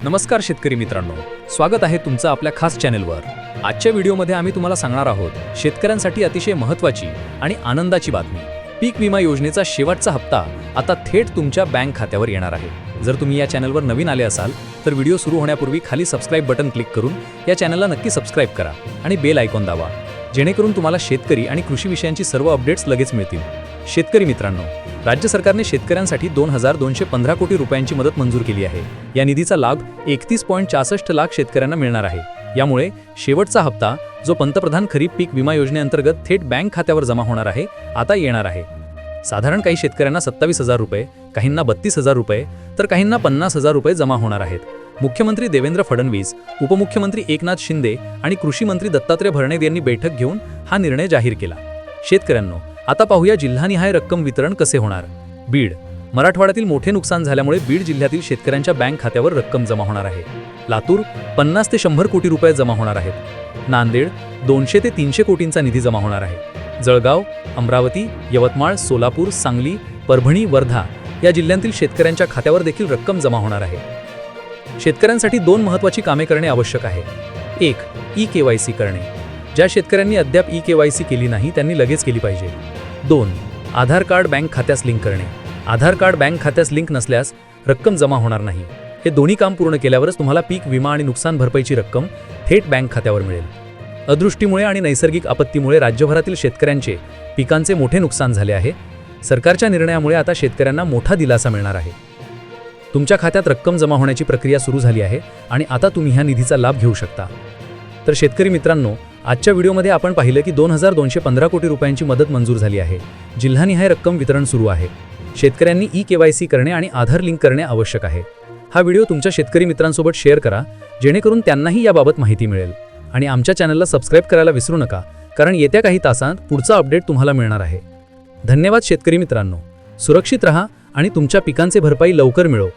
नमस्कार शेतकरी मित्रांनो. स्वागत आहे तुमचं आपल्या खास चॅनेलवर. आजच्या व्हिडिओमध्ये आम्ही तुम्हाला सांगणार आहोत शेतकऱ्यांसाठी अतिशय महत्त्वाची आणि आनंदाची बातमी. पीक विमा योजनेचा शेवटचा हप्ता आता थेट तुमच्या बँक खात्यावर येणार आहे. जर तुम्ही या चॅनलवर नवीन आले असाल तर व्हिडिओ सुरू होण्यापूर्वी खाली सबस्क्राईब बटन क्लिक करून या चॅनलला नक्की सबस्क्राईब करा आणि बेल आयकॉन दावा जेणेकरून तुम्हाला शेतकरी आणि कृषी विषयांची सर्व अपडेट्स लगेच मिळतील. शेतकरी मित्रांनो राज्य सरकारने शेतकऱ्यांसाठी दोन हजार दोनशे पंधरा कोटी रुपयांची मदत मंजूर केली आहे. या निधीचा लाभ एकतीस पॉईंट चासष्ट लाख शेतकऱ्यांना मिळणार आहे. यामुळे शेवटचा हप्ता जो पंतप्रधान खरीप पीक विमा योजनेअंतर्गत थेट बँक खात्यावर जमा होणार आहे आता येणार आहे. साधारण काही शेतकऱ्यांना सत्तावीस हजार रुपये काहींना बत्तीस हजार रुपये तर काहींना पन्नास हजार रुपये जमा होणार आहेत. मुख्यमंत्री देवेंद्र फडणवीस उपमुख्यमंत्री एकनाथ शिंदे आणि कृषी मंत्री दत्तात्रय भरणे यांनी बैठक घेऊन हा निर्णय जाहीर केला. शेतकऱ्यांनो आता पाहूया जिल्हानिहाय रक्कम वितरण कसे होणार. बीड मराठवाड्यातील मोठे नुकसान झाल्यामुळे बीड जिल्ह्यातील शेतकऱ्यांच्या बँक खात्यावर रक्कम जमा होणार आहे. लातूर पन्नास ते शंभर कोटी रुपये जमा होणार आहेत. नांदेड दोनशे ते तीनशे कोटींचा निधी जमा होणार आहे. जळगाव अमरावती यवतमाळ सोलापूर सांगली परभणी वर्धा या जिल्ह्यांतील शेतकऱ्यांच्या खात्यावर देखील रक्कम जमा होणार आहे. शेतकऱ्यांसाठी दोन महत्त्वाची कामे करणे आवश्यक आहे. एक ई के वाय सी करणे. ज्या शेतकऱ्यांनी अद्याप ई के वाय सी केली नाही त्यांनी लगेच केली पाहिजे. दोन आधार कार्ड बँक खात्यास लिंक करणे. आधार कार्ड बँक खात्यास लिंक नसल्यास रक्कम जमा होणार नाही. हे दोन्ही काम पूर्ण केल्यावरच तुम्हाला पीक विमा आणि नुकसान भरपाईची रक्कम थेट बँक खात्यावर मिळेल. अदृष्टीमुळे आणि नैसर्गिक आपत्तीमुळे राज्यभरातील शेतकऱ्यांचे पिकांचे मोठे नुकसान झाले आहे. सरकारच्या निर्णयामुळे आता शेतकऱ्यांना मोठा दिलासा मिळणार आहे. तुमच्या खात्यात रक्कम जमा होण्याची प्रक्रिया सुरू झाली आहे आणि आता तुम्ही ह्या निधीचा लाभ घेऊ शकता. तर शेतकरी मित्रांनो आजच्या व्हिडिओमध्ये आपण पाहिलं की दोन हजार दोनशे पंधरा कोटी रुपयांची मदत मंजूर झाली आहे. जिल्हानिहाय रक्कम वितरण सुरू आहे. शेतकऱ्यांनी ई के वाय सी करणे आणि आधार लिंक करणे आवश्यक आहे. हा व्हिडिओ तुमच्या शेतकरी मित्रांसोबत शेअर करा जेणेकरून त्यांनाही याबाबत माहिती मिळेल. आणि आमच्या चॅनलला सबस्क्राईब करायला विसरू नका कारण येत्या काही तासांत पुढचा अपडेट तुम्हाला मिळणार आहे. धन्यवाद शेतकरी मित्रांनो. सुरक्षित रहा आणि तुमच्या पिकांचे भरपाई लवकर मिळो.